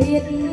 thiệt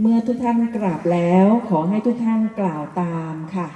เมื่อทุกท่านกราบแล้วขอให้ทุกท่านกล่าวตามค่ะ